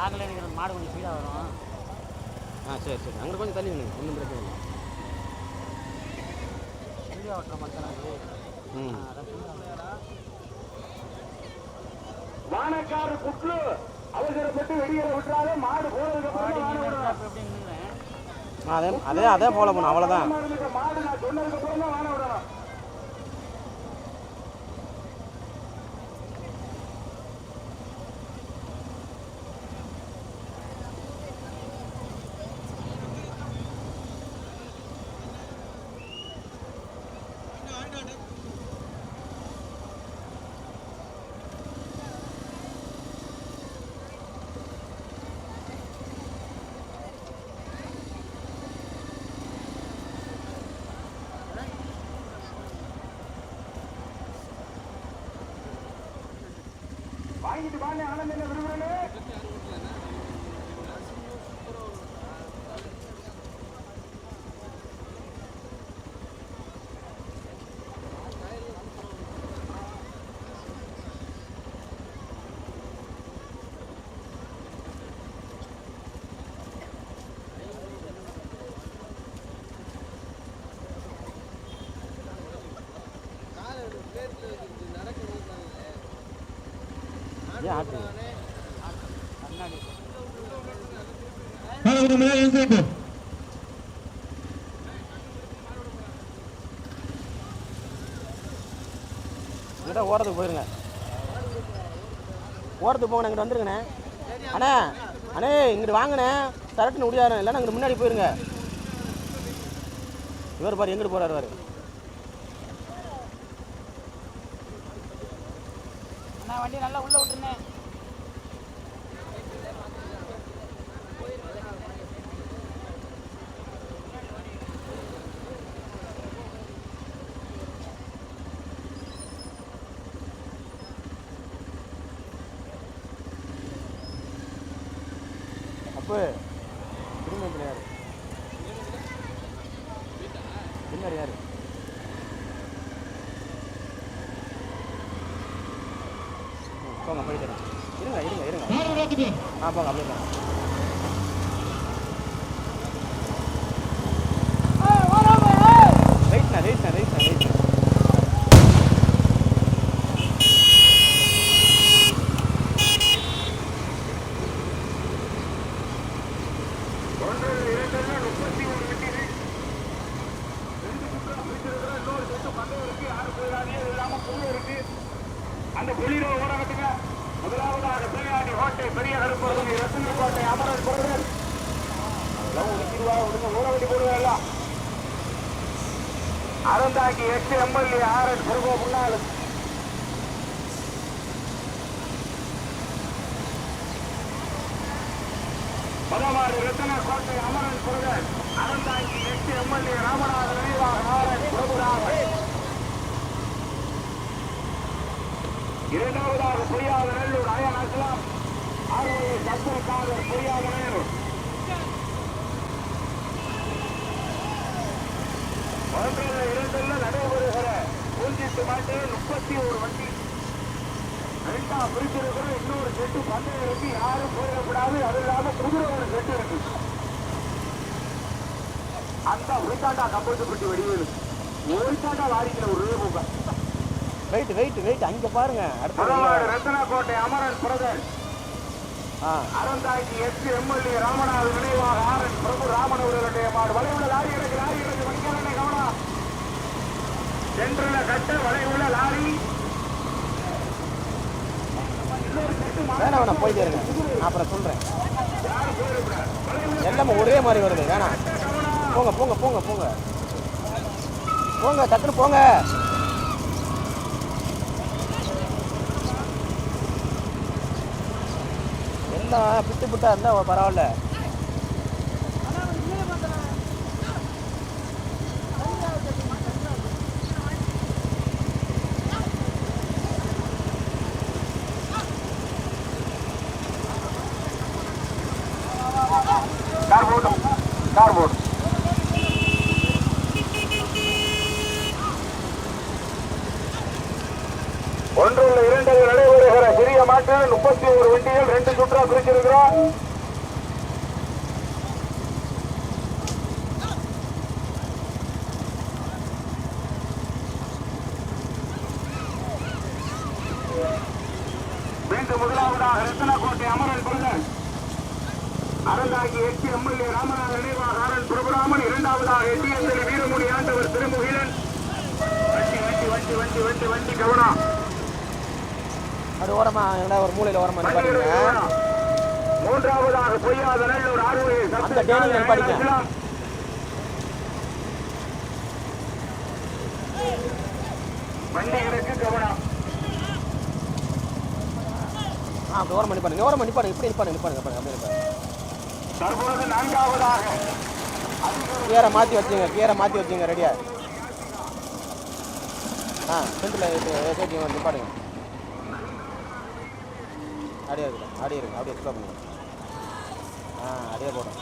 நாங்களே நிற்கிற மாடு கொஞ்சம் ஸ்பீடாக வரும். ஆ சரி சரி. அங்கே கொஞ்சம் தள்ளி நில்லுங்க. ஒன்றும் பிரச்சனை இல்லை. ஸ்பீடாக ஓட்டுற அது ம். வானக்காரு புற்று அவசரப்பட்டு வெளியேற விட்டுறாரு. மாடு போனதுக்கு அப்புறம் அதே அதே அதே ஃபாலோ பண்ணணும் அவ்வளோதான் மாடு நான் சொன்னதுக்கு அப்புறம் தான் வான விடணும் வாங்கிட்டு வாங்க ஆனந்த் இங்கிட்ட ஓரத்துக்கு போயிருங்க. ஓரத்துக்கு போங்கண்ணே இங்கிட்ட வந்துருங்கண்ணே. அண்ணே அண்ணே இங்கிட்டு வாங்கண்ணே. சரட்டுன்னு முடியாது இல்லைன்னா இங்கிட்டு முன்னாடி போயிருங்க. இவர் பாரு எங்கிட்டு போறாரு பாரு. அண்ணா வண்டி நல்லா உள்ளே விட்டுருந்தேன் அப்போ திரும்ப யாரு? பின்னாடி யாரு? போங்க போயிட்டு. இருங்க இருங்க இருங்க. ஆ போங்க அப்படியே போங்க வெயிட்ண்ணா வெயிட்ண்ணா வெயிட்ண்ணா வெயிட்ண்ணா ஒன்று இரண்டு முப்பத்தி ஒரு வெட்டிகள் ரெண்டு சுற்றம் பிடிச்சிருக்கிற இன்னொரு சொத்து பந்தயம் இருக்கு யாரு போயிடாதே இது இல்லாம புல்லு இருக்கு அந்த புலிரோ ஓடகட்டுங்க முதலாவதாக பிள்ளையாடி கோட்டை பெரிய கருப்பரசன் அமரர் பொருள் லவ் விடுங்க ஊற போடுவா அறந்தாக்கி எட்டு எம்எல்ஏ ஆர் எஸ் குருகோ முன்னாள் பதமாறு ரத்தன கோட்டை அமரன் புரதர் அறந்தாங்கி எட்டு எம்எல்ஏ ராமநாத நினைவாக நாராயண் இரண்டாவதாக பொய்யாத நெல்லூர் அயன் அஸ்லாம். சத்துருக்காக பொய்யாத நெல்லூர் ஒன்றில் இரண்டில் நடைபெறுகிற பூஞ்சிட்டு மாட்டு முப்பத்தி ஒரு வண்டி ரெண்டா பிரிச்சிருக்கிற இன்னொரு செட்டு பந்தயம் இருக்கு யாரும் போயிடக்கூடாது அது இல்லாம குதிரை ஒரு செட்டு இருக்கு அந்த உயிர்த்தாண்டா கம்பத்துப்பட்டி வடிவேலு உயிர்த்தாண்டா வாரிக்கிற ஒரு ரூபா வெயிட் வெயிட் வெயிட் அங்கே பாருங்க. அடுத்த முதலாவது ரத்தனக்கோட்டை அமரன் பிரதர். ஆ. அறந்தாங்கி எஸ் எம்எல்ஏ ராமநாதன் நினைவாக ஆர் என் பிரபு ராமன் அவர்களுடைய மாடு. வளைவுள்ள லாரி இருக்கு லாரி இருக்கு மணிக்கான கவனம் சென்றுள்ள கட்ட வளைவுள்ள லாரி. வேணாம் வேணாம் போயிட்டே இருங்க அப்புறம் சொல்கிறேன் எல்லாமே ஒரே மாதிரி வருது. வேணாம். போங்க போங்க போங்க போங்க. போங்க டக்குன்னு போங்க. இருந்தால் பிட்டு பிட்டா இருந்தால் பரவாயில்ல. கார் ஒன்றுள்ள இரண்டு நடைபெறுகிற சிறிய மாட்டு முப்பத்தி ஒரு வண்டிகள் ரெண்டு சுற்றா பிரிச்சிருக்கிறோம் மீண்டும் முதலாவதாக ரத்தனக்கோட்டை அமரன் பிரதர் அறந்தாகி எட்டு எம்எல்ஏ ராமநாத நினைவாக ஆரன் பிரபுராமன் இரண்டாவதாக எட்டியந்தலி வீரமுனி ஆண்டவர் திருமுகிலன் வண்டி வண்டி வண்டி வண்டி வண்டி வண்டி கவனம் அது ஓரமா எங்கடா ஒரு மூலையில் ஓரமா மூன்றாவதாக பொய்யாத நல்லூர் படிக்க. வண்டிகளுக்கு கவனம். ஆ அப்படி ஓரமா நிப்பாடுங்க ஓரமா நிப்பாடுங்க இப்படி நிப்பாடுங்க நிப்பாடுங்க பாருங்க அப்படியே நான்காவதாக. கியரை மாற்றி வச்சுங்க கியரை மாற்றி வச்சுங்க ரெடியா ஆ. ஏற்றிங்க நிப்பாடுங்க அப்படியே இருக்கு அப்படியே இருக்கு அப்படியே பண்ணுங்க ஆ அப்படியே போட்டோம்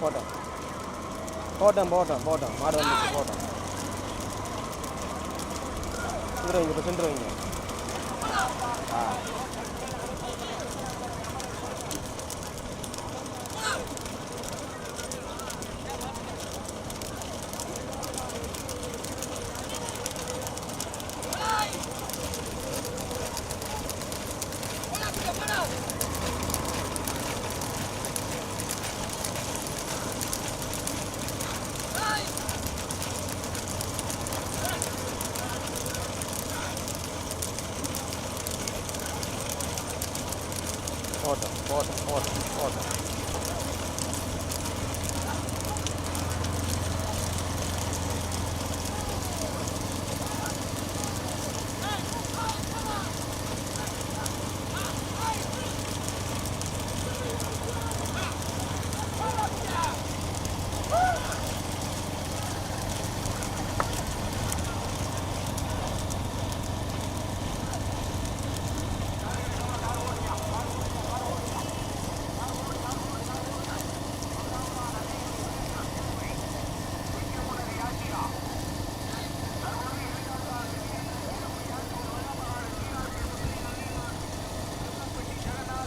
போட்டோம். போட்டோம் போட்டோம் போட்டோம். மாடு வந்து போட்டோம். சென்று வைங்க இப்போ சென்று வைங்க ஆ போட்டோம் போட்டோம் போட்டோம் போட்டோம்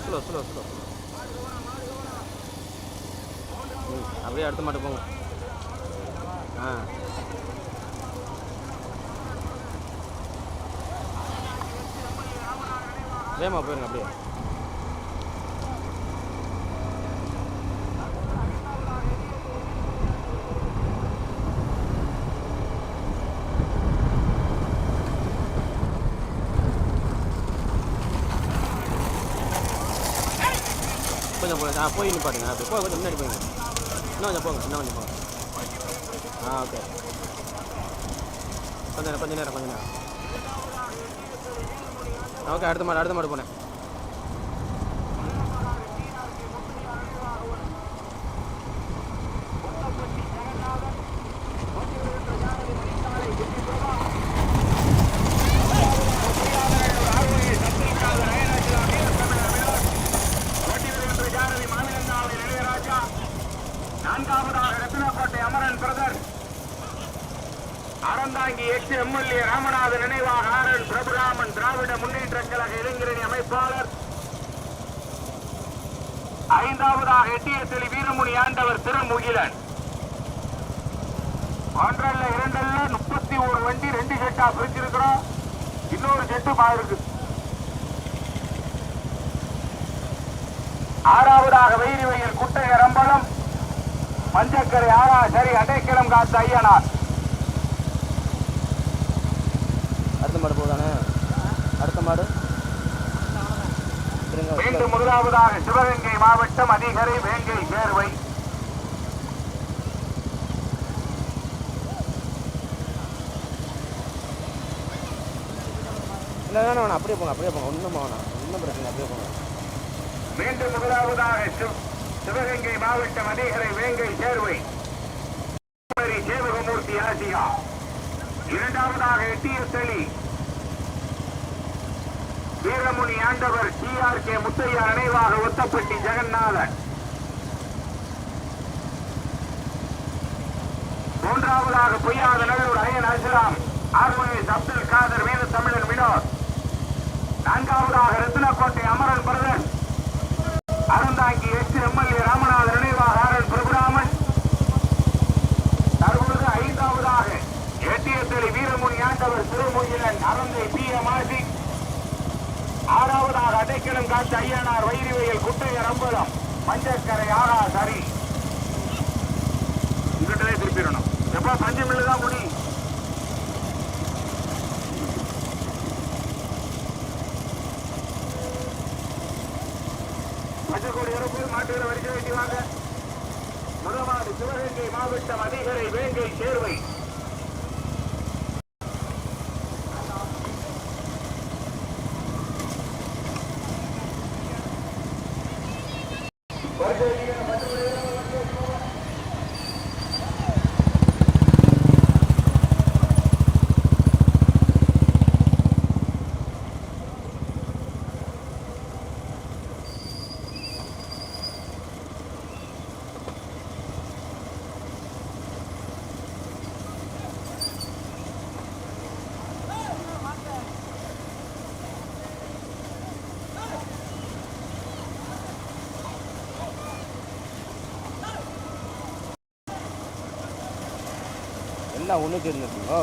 ஸ்லோ ஸ்லோ ஸ்லோ ம் அப்படியே அடுத்த மாட்டு போங்க ஆ. வேமா போயிருங்க அப்படியே. கொஞ்சம் போங்க நான் போய் நிப்பாட்டுங்க அப்படி போய் கொஞ்சம் முன்னாடி போயிருங்க. இன்னும் கொஞ்சம் போங்க இன்னும் கொஞ்சம் போங்க ஆ ஓகே கொஞ்ச நேரம் கொஞ்ச நேரம் கொஞ்ச நேரம் ஓகே அடுத்த மாடு அடுத்த மாடு போனேன் நான்காவதாக ரத்னக்கோட்டை அமரன் பிரதர் அறந்தாங்கி எட்டு எம்எல்ஏ ராமநாதன் நினைவாக ஆரன் பிரபுராமன் திராவிட முன்னேற்ற கழக இளைஞரணி அமைப்பாளர் ஐந்தாவதாக எட்டியத்தலி வீரமுனி ஆண்டவர் திருமுகிலன் ஒன்றல்ல இரண்டல்ல முப்பத்தி ஒரு வண்டி ரெண்டு செட்டா பிரிச்சிருக்கிறோம் இன்னொரு செட்டு இருக்கு ஆறாவதாக வெயிரி வயல் குட்டைய ரம்பலம் மஞ்சக்கரை ஆறா சரி அடைக்கலம் காத்த ஐயனார். அடுத்த மாடு போதானே? அடுத்த மாடு? மீண்டும் முதலாவதாக சிவகங்கை மாவட்டம் அதிகரை வேங்கை சேர்வை. இல்லை அப்படியே போங்க அப்படியே போங்க. ஒன்றும் வேணாம் ஒன்றும் பிரச்சனை அப்படியே போங்க. மீண்டும் முதலாவதாக சிவகங்கை மாவட்டம் அதிகரை வேங்கை சேர்வை. சேவகமூர்த்தி ஆசியா இரண்டாவதாக எட்டியத்தளி வீரமுனி ஆண்டவர் டி ஆர் கே முத்தையா நினைவாக ஒத்தப்பட்டி ஜெகநாதன். மூன்றாவதாக பொய்யாத நல்லூர் அயன் அஸ்லாம் ஆர்மனேஸ் அப்துல் காதர் வீர தமிழன் வினோத். நான்காவதாக Rathnakottai Amaran brother Aranthangi ex MLA Ramanathan நினைவாக ஆர் என் பிரபுராமன் தற்பொழுது ஐந்தாவதாக எட்டியத்தலை வீரமுனி ஆண்டவர் திருமுகிலன் அறந்தை பி எம் ஆசி ஆறாவதாக அடைக்கலம் ஐயனார் வைரி வைரிவையில் குட்டையர் அம்பலம் மஞ்சக்கரை ஆறா சரி இங்கிட்டே திருப்பிடணும். எப்போ பஞ்சு மில்லு தான் முடி. பஞ்சக்கோடி இறப்பு மாட்டுகளை வரிசை வெட்டி வாங்க. முதலாவது சிவகங்கை மாவட்டம் அதிகரை வேங்கை சேர்வை. எல்லாம் ஒன்று தெரிஞ்சிருக்கீங்களோ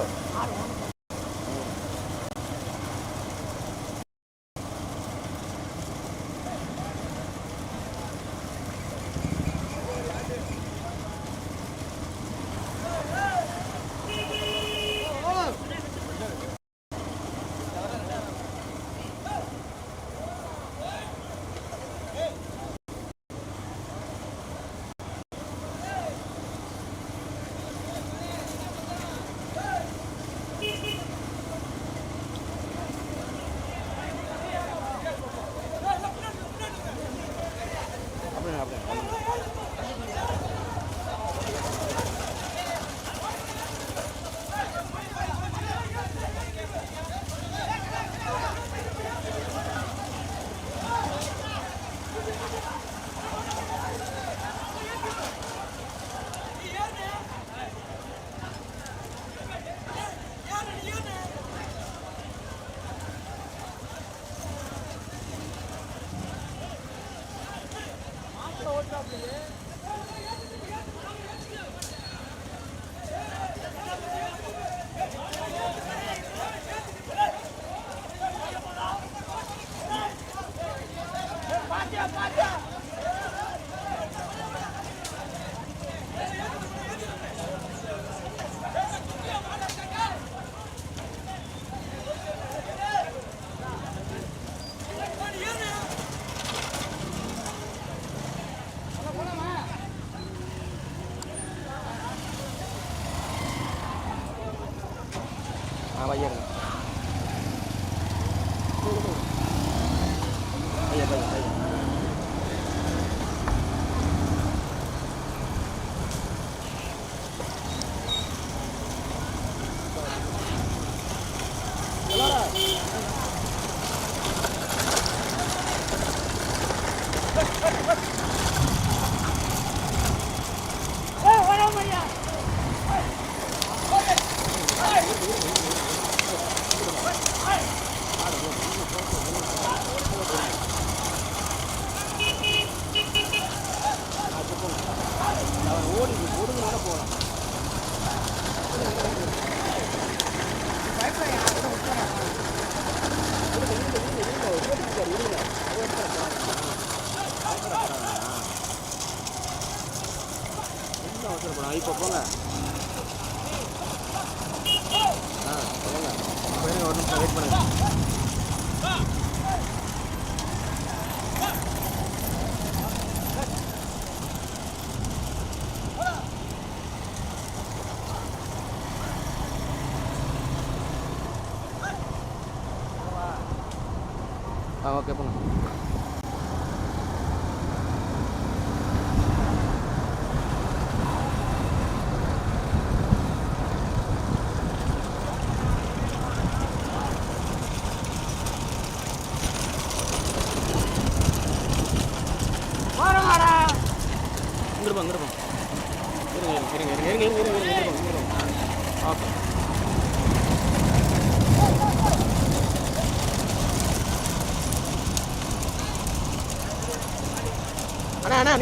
Pago que pongo.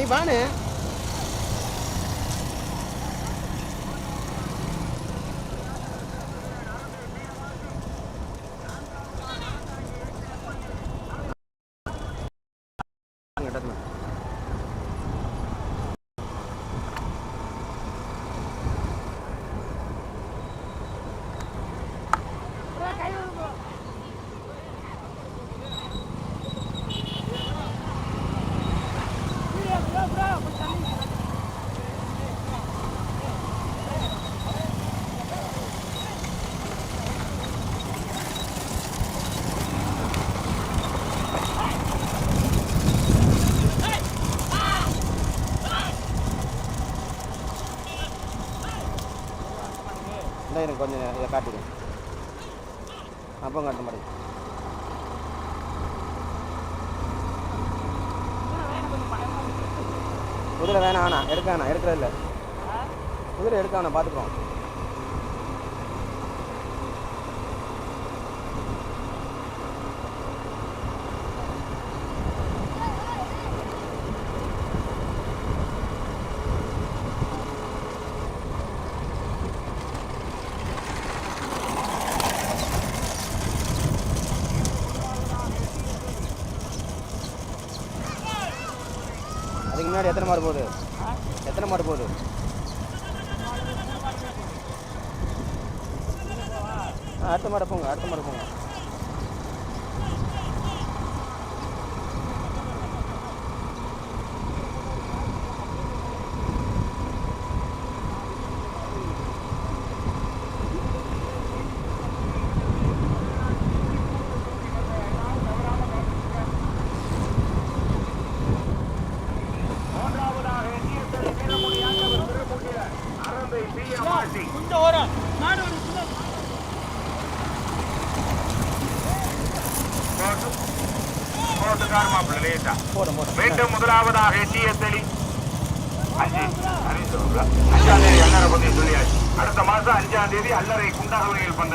அண்ணா அண்ணா நீ பானு இந்த எனக்கு கொஞ்சம் இதை காட்டிடு. அப்போ காட்ட மாட்டேங்க குதிரை வேணாம் வேணாம். எடுக்க வேணாம் எடுக்கிறதில்ல. குதிரை எடுக்க வேணாம் பார்த்துக்குறோம் அதுக்கு முன்னாடி எத்தனை மாடு போகுது எத்தனை மாடு போகுது ஆ, அடுத்த மாடு போங்க அடுத்த மாடு போங்க.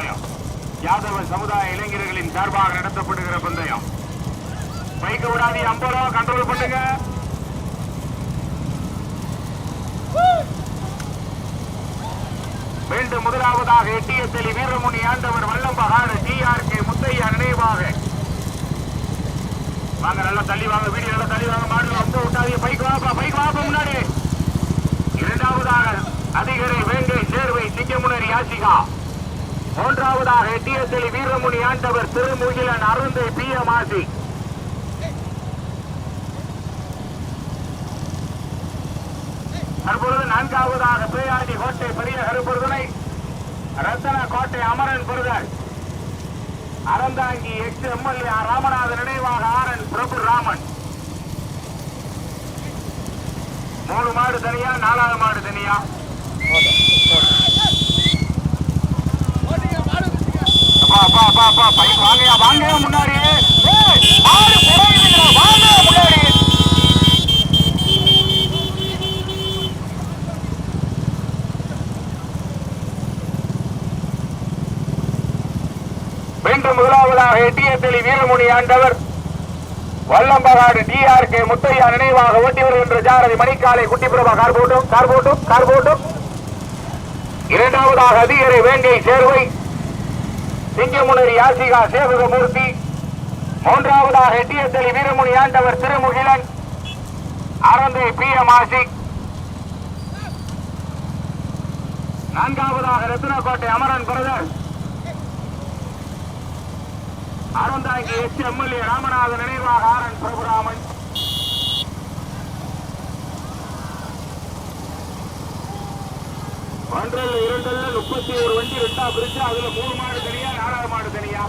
பந்தயம். யாதவ சமுதாய இளைஞர்களின் சார்பாக நடத்தப்படுகிற பந்தயம். பைக்க விடாதி ஐம்பது ரூபா கண்ட்ரோல் பண்ணுங்க. மீண்டும் முதலாவதாக எட்டிய தெளி வீரமுனி ஆண்டவர் வல்லம் பகாடு டி ஆர் கே முத்தையா நினைவாக. வாங்க நல்லா தள்ளி வாங்க வீடியோ நல்லா தள்ளி வாங்க மாடு ரொம்ப விட்டாதீங்க. பைக் வாப்பா பைக் வாப்பா முன்னாடி. இரண்டாவதாக அதிகரை வேங்கை சேர்வை சிங்கமுனர் யாசிகா. மூன்றாவதாக எட்டியத்தில் வீரமுனி ஆண்டவர் திருமுகிலன் அருந்தை பி எம் ஆசி தற்பொழுது நான்காவதாக பேயாண்டி கோட்டை பெரிய கருப்பொருதனை ரத்தன கோட்டை அமரன் பொருதல் அறந்தாங்கி எக்ஸ் எம்எல்ஏ ராமநாதன் நினைவாக ஆரன் பிரபு ராமன். மூணு மாடு தனியா நாலாவது மாடு தனியா. அப்பா பைக் வாங்கயா வாங்கயா முன்னாடி. ஏய், மாடு வாங்க முன்னாடி. மீண்டும் முதலாவதாக எட்டியத்தலி வீரமுனி ஆண்டவர் வல்லம்பகாடு டிஆர்கே முத்தையா நினைவாக ஓட்டி வருகின்ற ஜாரதி மணிக்காலை குட்டிப்பிரபா கார் போட்டும் கார் போட்டும் கார் போட்டும். இரண்டாவதாக அதிகரை வேண்டிய சேர்வை சிங்கமுனரி யாசிகா சேவகமூர்த்தி. மூன்றாவதாக எட்டியத்தளி வீரமுனி ஆண்டவர் திருமுகிலன். அறந்தை பி எம் ஆசிக் நான்காவதாக Rathnakottai Amaran brother. Aranthangi ex MLA Ramanathan நினைவாக ஆரன் பிரபுராமன். ஒன்றல்ல இரண்டல்ல முப்பத்தி ஒரு வண்டி ரெண்டா பிரிச்சு அதுல மூணு மாடு தனியா நாலாவது மாடு தனியா.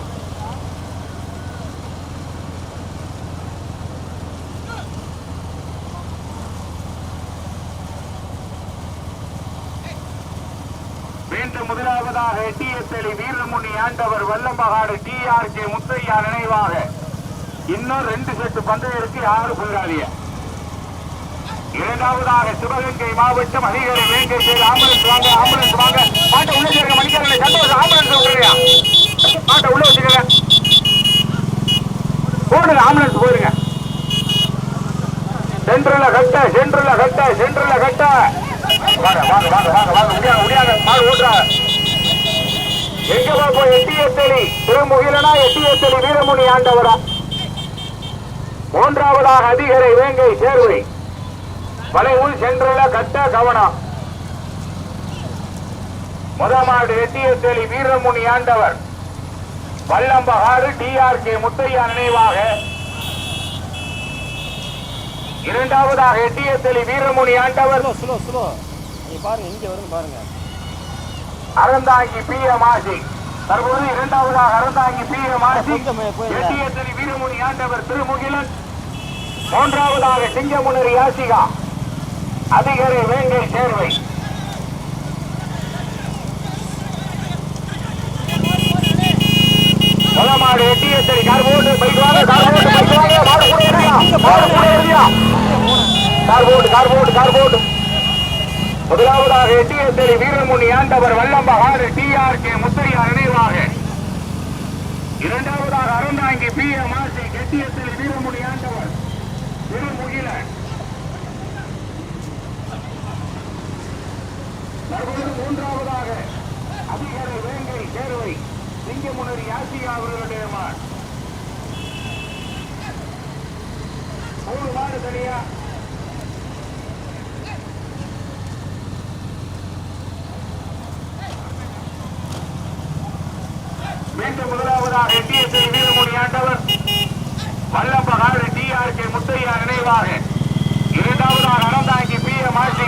மீண்டும் முதலாவதாக டிஎஸ்எலி வீரமுனி ஆண்டவர் வல்லம்பகாடு டிஆர்கே முத்தையா நினைவாக. இன்னும் ரெண்டு செட்டு பந்தயருக்கு யாரும் போயிடாதீங்க இரண்டாவதாக சிவகங்கை மாவட்டம் அதிகாரி வேங்கை செய்து ஆம்புலன்ஸ் வாங்க ஆம்புலன்ஸ் வாங்க. மாட்டை உள்ள சேர்க்க மணிக்காரனை சந்தோஷம் ஆம்புலன்ஸ் விட்டுருங்க மாட்டை உள்ள வச்சுக்கங்க போடுங்க ஆம்புலன்ஸ் போயிருங்க சென்றுல கட்ட சென்றுல கட்ட சென்றுல கட்ட. வாங்க வாங்க வாங்க வாங்க வாங்க. முடியாங்க முடியாங்க மாடு ஓட்டுறா. எங்க பார்ப்போம் எட்டியத்தலி திருமுகிலனா எட்டியத்தலி வீரமுனி ஆண்டவரா. மூன்றாவதாக அதிகரை வேங்கை சேர்வை. வளைவுள் சென்றுல கட்ட கவனம். முதமாடு எட்டியத்தலி வீரமுனி ஆண்டவர். வல்லம்பகாடு டிஆர்கே முத்தையா நினைவாக. இரண்டாவதாக எட்டியத்தலி வீரமுனி ஆண்டவர். பாருங்க இங்கே வருங்க பாருங்க. அறந்தாங்கி பி எம் ஆசி தற்போது இரண்டாவதாக அறந்தாங்கி பி எம் ஆசி. எட்டியத்தலி வீரமுனி ஆண்டவர் திருமுகிலன். மூன்றாவதாக சிங்கமுனரி யாசிகா அதிகாரி வேங்கை சேர்வை. முதமாடு எட்டியத்தலி கார் போட்டு பைக் வாங்க கார் போட்டு பைக் வாங்க மாடு கூட ஏறியா? மாடு கூட ஏறியா? கார் போட்டு கார் போட்டு கார் போட்டு முதலாவதாக வீரமுனி ஆண்டவர் வல்லம்பகாடு முத்தரியா நினைவாக. இரண்டாவதாக அருந்தாங்கி பி எம் ஆசி எட்டியத்தலி வீரமுனி ஆண்டவர் திருமுகில. தற்போது மூன்றாவதாக அதிகாரி வேங்கை தேர்வை சிங்கமுனர் ஆசியா அவர்களுடைய மார் மூணு மாடு தனியா. மீண்டும் முதலாவதாக டிஎஸ்ஐ வீரமணி ஆண்டவர். வல்லப்பகாடு டிஆர்கே முத்தையா நினைவாக. இரண்டாவதாக அறந்தாங்கி பி எம் ஆட்சி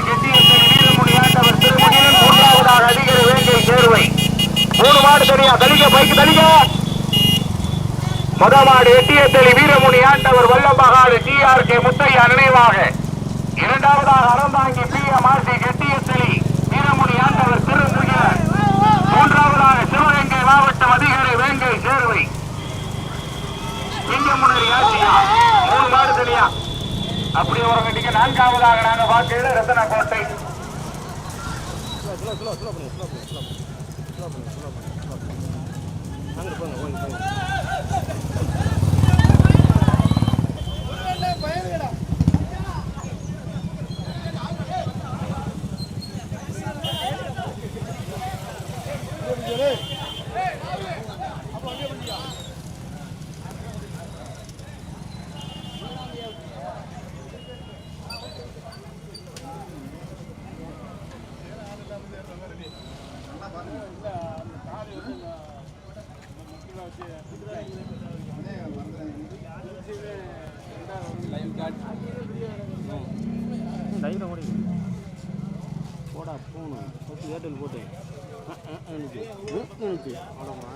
எட்டியத்தை வீரமுனி ஆண்டவர் திருமுகிலன் மூன்றாவதாக அதிகர வேங்கை சேர்வை மூணு மாடு தனியா தலிக்க பைக்கு தலிக்க முதமாடு எட்டியத்தலி வீரமுனி ஆண்டவர் வல்லப்பகாடு டிஆர்கே முத்தையா நினைவாக இரண்டாவதாக அறந்தாங்கி பி எம் ஆர் ஆட்சி எட்டியத்தலி வீரமுனி ஆண்டவர் திருமுகிலன் மூன்றாவதாக சிவகங்கை மாவட்டம் அதிகாரி வேங்கை சேர்வை சிங்கமுனரி ஆட்சியா மூணு மாடு தனியா அப்படி ஒரு நான்காவதாக நாங்க பார்க்கிறது Rathnakottai slow slow slow slow பண்ணி ஸ்லோ பண்ணி ஸ்லோ பண்ணி ஸ்லோ பண்ணி ஸ்லோ பண்ணி ஸ்லோ பண்ணி அங்கே போங்க போங்க போங்க அனுச்சு அவ்வளோமா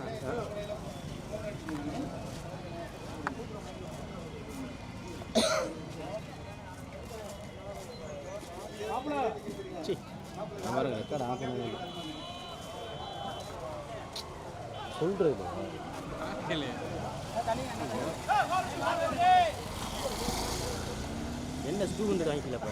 பாருங்க ரெக்கார்ட் ஆஃப் பண்ண சொல்கிறது என்ன டூ ஹண்ட்ரட் வாங்கிக்கலப்பா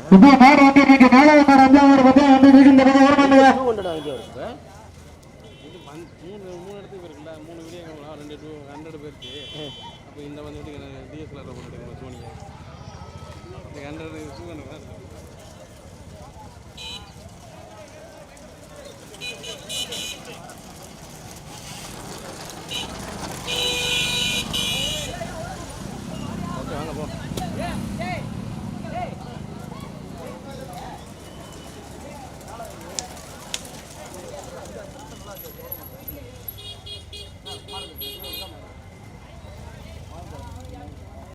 ஹண்ட்ரட் அப்போ இந்த வந்துட்டு டிஎஸ்எல்ஆர் போட்டுருக்கோம் சோனியா. இந்த ஹண்ட்ரட் டூ ஹண்ட்ரட்